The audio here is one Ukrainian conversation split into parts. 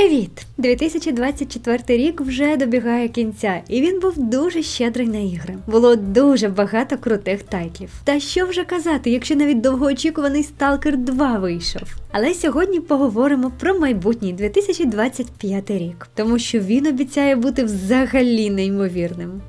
Привіт! 2024 рік вже добігає кінця, і він був дуже щедрий на ігри. Було дуже багато крутих тайтлів. Та що вже казати, якщо навіть довгоочікуваний Stalker 2 вийшов. Але сьогодні поговоримо про майбутній 2025 рік, тому що він обіцяє бути взагалі неймовірним.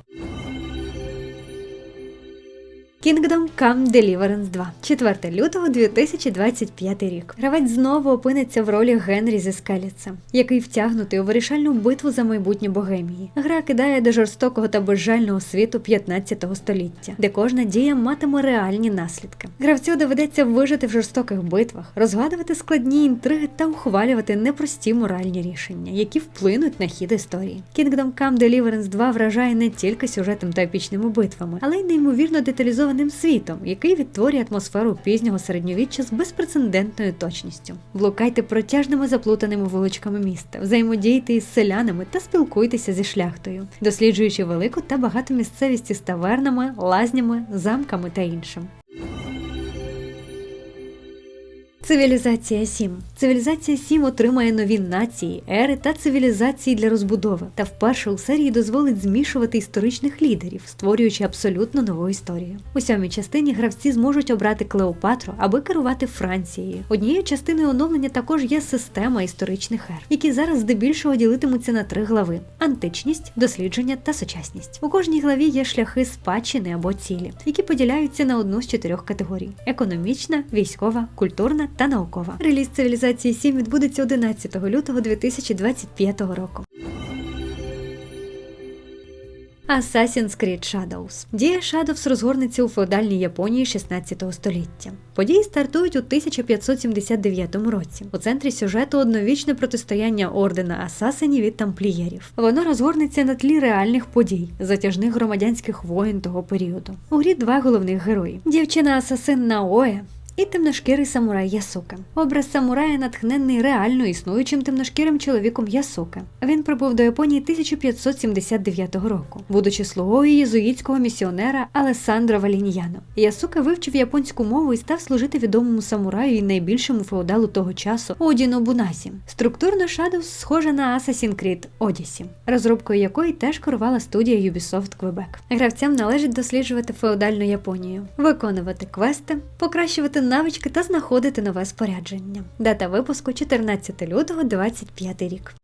Kingdom Come Deliverance 2, 4 лютого 2025 рік. Гравець знову опиниться в ролі Генрі зі Скеліца, який втягнутий у вирішальну битву за майбутнє Богемії. Гра кидає до жорстокого та безжального світу 15 століття, де кожна дія матиме реальні наслідки. Гравцю доведеться вижити в жорстоких битвах, розгадувати складні інтриги та ухвалювати непрості моральні рішення, які вплинуть на хід історії. Kingdom Come Deliverance 2 вражає не тільки сюжетом та епічними битвами, але й неймовірно деталізованим світом, який відтворює атмосферу пізнього середньовіччя з безпрецедентною точністю. Блукайте протяжними заплутаними вуличками міста, взаємодійте із селянами та спілкуйтеся зі шляхтою, досліджуючи велику та багату місцевість із тавернами, лазнями, замками та іншим. Цивілізація 7. Цивілізація 7 отримає нові нації, ери та цивілізації для розбудови, та вперше у серії дозволить змішувати історичних лідерів, створюючи абсолютно нову історію. У сьомій частині гравці зможуть обрати Клеопатру, аби керувати Францією. Однією частиною оновлення також є система історичних ер, які зараз здебільшого ділитимуться на три глави: античність, дослідження та сучасність. У кожній главі є шляхи спадщини або цілі, які поділяються на одну з чотирьох категорій: економічна, військова, культурна та наукова. Реліз цивілізації 7 відбудеться 11 лютого 2025 року. Assassin's Creed Shadows. Дія Shadows розгорнеться у феодальній Японії 16 століття. Події стартують у 1579 році. У центрі сюжету одновічне протистояння ордена асасинів і тамплієрів. Воно розгорнеться на тлі реальних подій, затяжних громадянських воєн того періоду. У грі два головних герої: дівчина-асасин Наоя і темношкірий самурай Ясука. Образ самурая натхнений реально існуючим темношкірим чоловіком Ясука. Він прибув до Японії 1579 року, будучи слугою єзуїтського місіонера Алесандро Валіньяно. Ясука вивчив японську мову і став служити відомому самураю і найбільшому феодалу того часу Оді Нобунасі. Структурно Shadows схожа на Assassin's Creed Odyssey, розробкою якої теж керувала студія Ubisoft Quebec. Гравцям належить досліджувати феодальну Японію, виконувати квести, покращувати навички та знаходити нове спорядження. Дата випуску 14 лютого 2025 рік.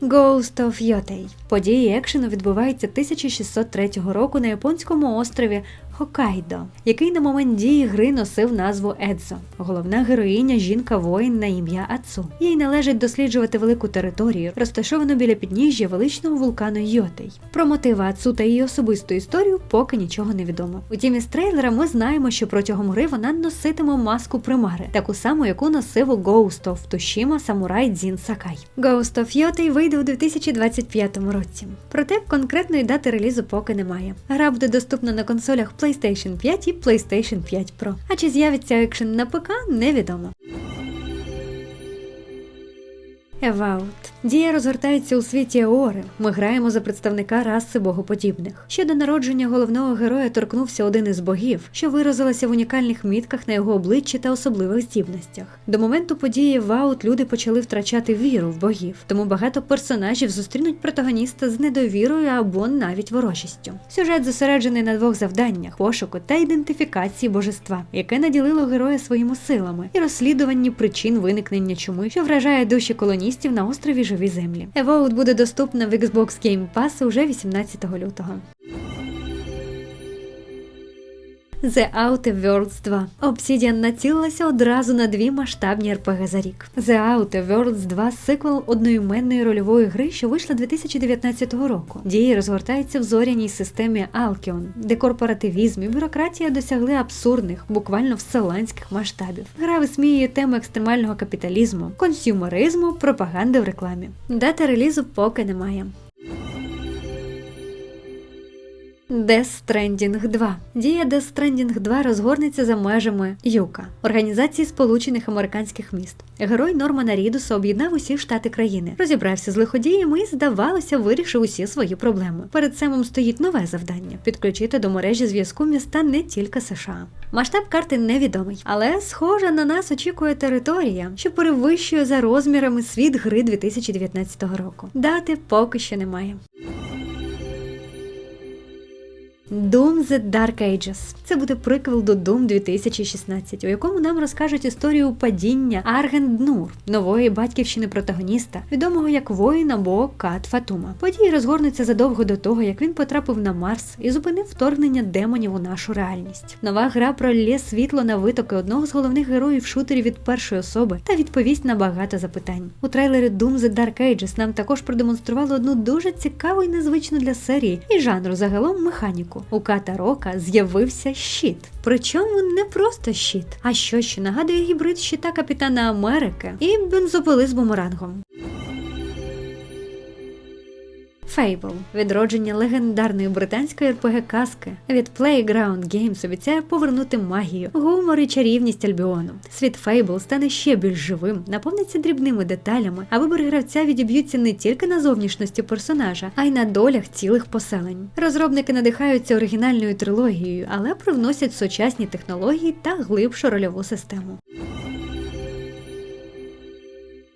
Ghost of Yotei. Події екшену відбуваються 1603 року на японському острові Хокайдо, який на момент дії гри носив назву Едзо. Головна героїня жінка воїн на ім'я Ацу. Їй належить досліджувати велику територію, розташовану біля підніжжя величного вулкану Йотей. Про мотиви Ацу та її особисту історію поки нічого не відомо. Утім, із трейлера ми знаємо, що протягом гри вона носитиме маску примари, таку саму, яку носив у Ghost of Tsushima самурай Дзін Сакай. Ghost of Yotei вийде у 2025 році. Проте конкретної дати релізу поки немає. Гра буде доступна на консолях PlayStation 5 і PlayStation 5 Pro. А чи з'явиться екшен на ПК, невідомо. Еваут. Дія розгортається у світі Еори. Ми граємо за представника раси богоподібних. Ще до народження головного героя торкнувся один із богів, що виразилася в унікальних мітках на його обличчі та особливих здібностях. До моменту події Еваут люди почали втрачати віру в богів, тому багато персонажів зустрінуть протагоніста з недовірою або навіть ворожістю. Сюжет зосереджений на двох завданнях: пошуку та ідентифікації божества, яке наділило героя своїми силами, і розслідуванні причин виникнення чуми, що вражає душі колоністів на острові Живі Землі. Evout буде доступна в Xbox Game Pass уже 18 лютого. The Outer Worlds 2. Obsidian націлилася одразу на дві масштабні РПГ за рік. The Outer Worlds 2 сиквел одноіменної рольової гри, що вийшла 2019 року. Дії розгортаються в зоряній системі Alkion, де корпоративізм і бюрократія досягли абсурдних, буквально вселенських масштабів. Гра висміює тему екстремального капіталізму, консюмеризму, пропаганди в рекламі. Дати релізу поки немає. Death Stranding 2. Дія Death Stranding 2 розгорнеться за межами ЮКА, Організації Сполучених Американських міст. Герой Нормана Рідуса об'єднав усі штати країни, розібрався з лиходіями і, здавалося, вирішив усі свої проблеми. Перед самим стоїть нове завдання підключити до мережі зв'язку міста не тільки США. Масштаб карти невідомий, але схоже на нас очікує територія, що перевищує за розмірами світ гри 2019 року. Дати поки що немає. Doom The Dark Ages. Це буде приквел до Doom 2016, у якому нам розкажуть історію падіння Аргенднур, нової батьківщини протагоніста, відомого як воїн або Кат Фатума. Події розгорнуться задовго до того, як він потрапив на Марс і зупинив вторгнення демонів у нашу реальність. Нова гра пролє світло на витоки одного з головних героїв шутерів від першої особи та відповість на багато запитань. У трейлері Doom The Dark Ages нам також продемонстрували одну дуже цікаву і незвичну для серії і жанру загалом механіку. У Ката Рока з'явився щит. Причому не просто щит, а що ще нагадує гібрид щита Капітана Америки і бензопили з бумерангом. Fable – відродження легендарної британської rpg казки від Playground Games обіцяє повернути магію, гумор і чарівність Альбіону. Світ Fable стане ще більш живим, наповниться дрібними деталями, а вибори гравця відіб'ються не тільки на зовнішності персонажа, а й на долях цілих поселень. Розробники надихаються оригінальною трилогією, але привносять сучасні технології та глибшу рольову систему.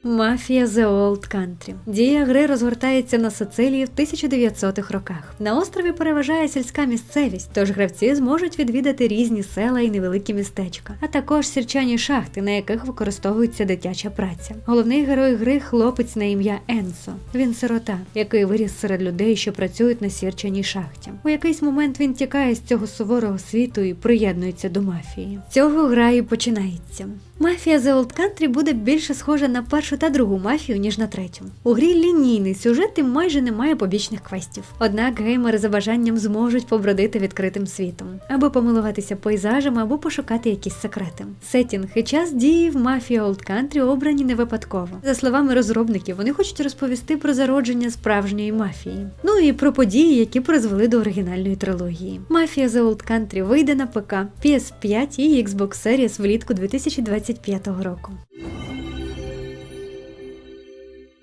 Мафія The Old Country. Дія гри розгортається на Сицилії в 1900-х роках. На острові переважає сільська місцевість, тож гравці зможуть відвідати різні села і невеликі містечка, а також сірчані шахти, на яких використовується дитяча праця. Головний герой гри хлопець на ім'я Енсо. Він сирота, який виріс серед людей, що працюють на сірчаній шахті. У якийсь момент він тікає з цього суворого світу і приєднується до мафії. Цього гра і починається. Мафія The Old Country буде більше схожа на першу та другу мафію, ніж на третю. У грі лінійний сюжет і майже немає побічних квестів. Однак геймери за бажанням зможуть побродити відкритим світом, або помилуватися пейзажами, або пошукати якісь секрети. Сетінг і час дії в мафії Old Country обрані не випадково. За словами розробників, вони хочуть розповісти про зародження справжньої мафії. Ну і про події, які призвели до оригінальної трилогії. Мафія The Old Country вийде на ПК, PS5 і Xbox Series влітку 2020 2025 року.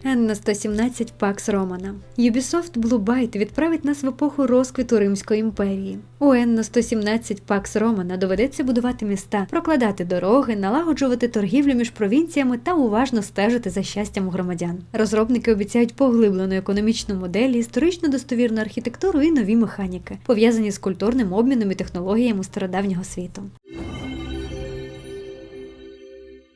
Енна 117 Пакс Романа. Ubisoft Blue Byte відправить нас в епоху розквіту Римської імперії. У Енна 117 Пакс Романа доведеться будувати міста, прокладати дороги, налагоджувати торгівлю між провінціями та уважно стежити за щастям громадян. Розробники обіцяють поглиблену економічну модель, історично достовірну архітектуру і нові механіки, пов'язані з культурним обміном і технологіями стародавнього світу.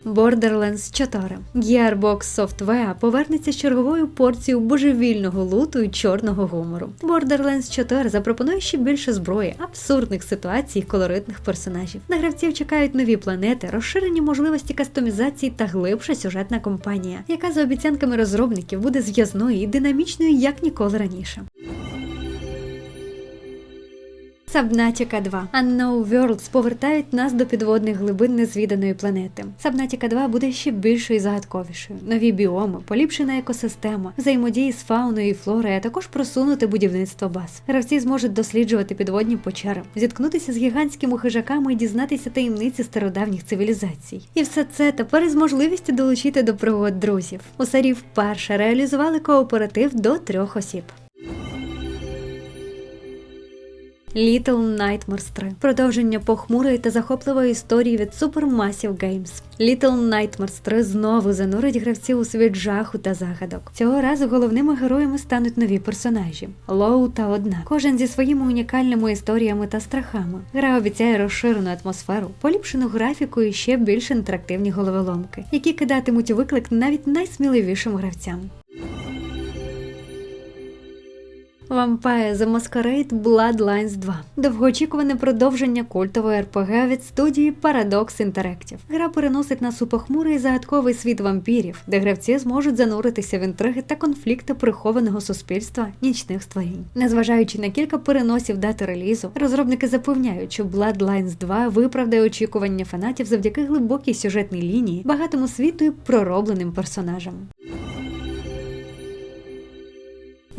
Borderlands 4. Gearbox Software повернеться з черговою порцією божевільного луту і чорного гумору. Borderlands 4 запропонує ще більше зброї, абсурдних ситуацій, колоритних персонажів. На гравців чекають нові планети, розширені можливості кастомізації та глибша сюжетна кампанія, яка за обіцянками розробників буде зв'язною і динамічною як ніколи раніше. Subnautica 2 Unknown Worlds повертають нас до підводних глибин незвіданої планети. Subnautica 2 буде ще більшою і загадковішою. Нові біоми, поліпшена екосистема, взаємодії з фауною і флорою, а також просунути будівництво баз. Гравці зможуть досліджувати підводні печери, зіткнутися з гігантськими хижаками і дізнатися таємниці стародавніх цивілізацій. І все це тепер із можливістю долучити до пригод друзів. У серії вперше реалізували кооператив до трьох осіб. Little Nightmares 3 продовження похмурої та захопливої історії від Supermassive Games. Little Nightmares 3 знову занурить гравців у світ жаху та загадок. Цього разу головними героями стануть нові персонажі Лоу та одна. Кожен зі своїми унікальними історіями та страхами. Гра обіцяє розширену атмосферу, поліпшену графіку і ще більш інтерактивні головоломки, які кидатимуть виклик навіть найсміливішим гравцям. Vampire The Masquerade Bloodlines 2 довгоочікуване продовження культової РПГ від студії Paradox Interactive. Гра переносить нас у похмурий загадковий світ вампірів, де гравці зможуть зануритися в інтриги та конфлікти прихованого суспільства нічних створінь. Незважаючи на кілька переносів дати релізу, розробники запевняють, що Bloodlines 2 виправдає очікування фанатів завдяки глибокій сюжетній лінії, багатому світу і проробленим персонажам.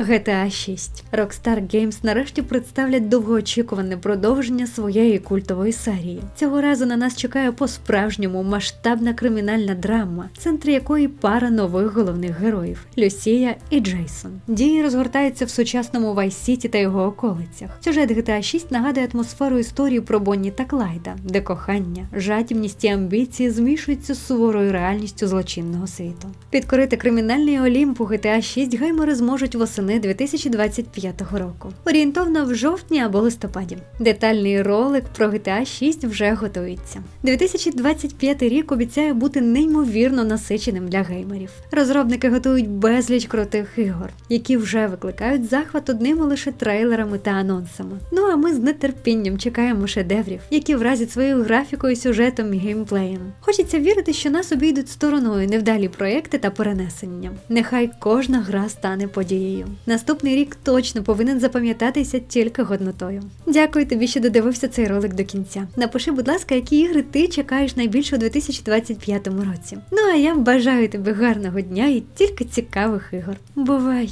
GTA 6. Rockstar Games нарешті представлять довгоочікуване продовження своєї культової серії. Цього разу на нас чекає по-справжньому масштабна кримінальна драма, в центрі якої пара нових головних героїв Люсія і Джейсон. Дії розгортаються в сучасному Вайс-Сіті та його околицях. Сюжет GTA 6 нагадує атмосферу історії про Бонні та Клайда, де кохання, жадібність і амбіції змішуються з суворою реальністю злочинного світу. Підкорити кримінальний Олімп у GTA 6 геймери зможуть восени 2025 року, орієнтовно в жовтні або листопаді. Детальний ролик про GTA 6 вже готується. 2025 рік обіцяє бути неймовірно насиченим для геймерів. Розробники готують безліч крутих ігор, які вже викликають захват одними лише трейлерами та анонсами. Ну а ми з нетерпінням чекаємо шедеврів, які вразять своєю графікою, сюжетом і геймплеєм. Хочеться вірити, що нас обійдуть стороною невдалі проекти та перенесення. Нехай кожна гра стане подією. Наступний рік точно повинен запам'ятатися тільки годнотою. Дякую тобі, що додивився цей ролик до кінця. Напиши, будь ласка, які ігри ти чекаєш найбільше у 2025 році. Ну а я бажаю тобі гарного дня і тільки цікавих ігор. Бувай!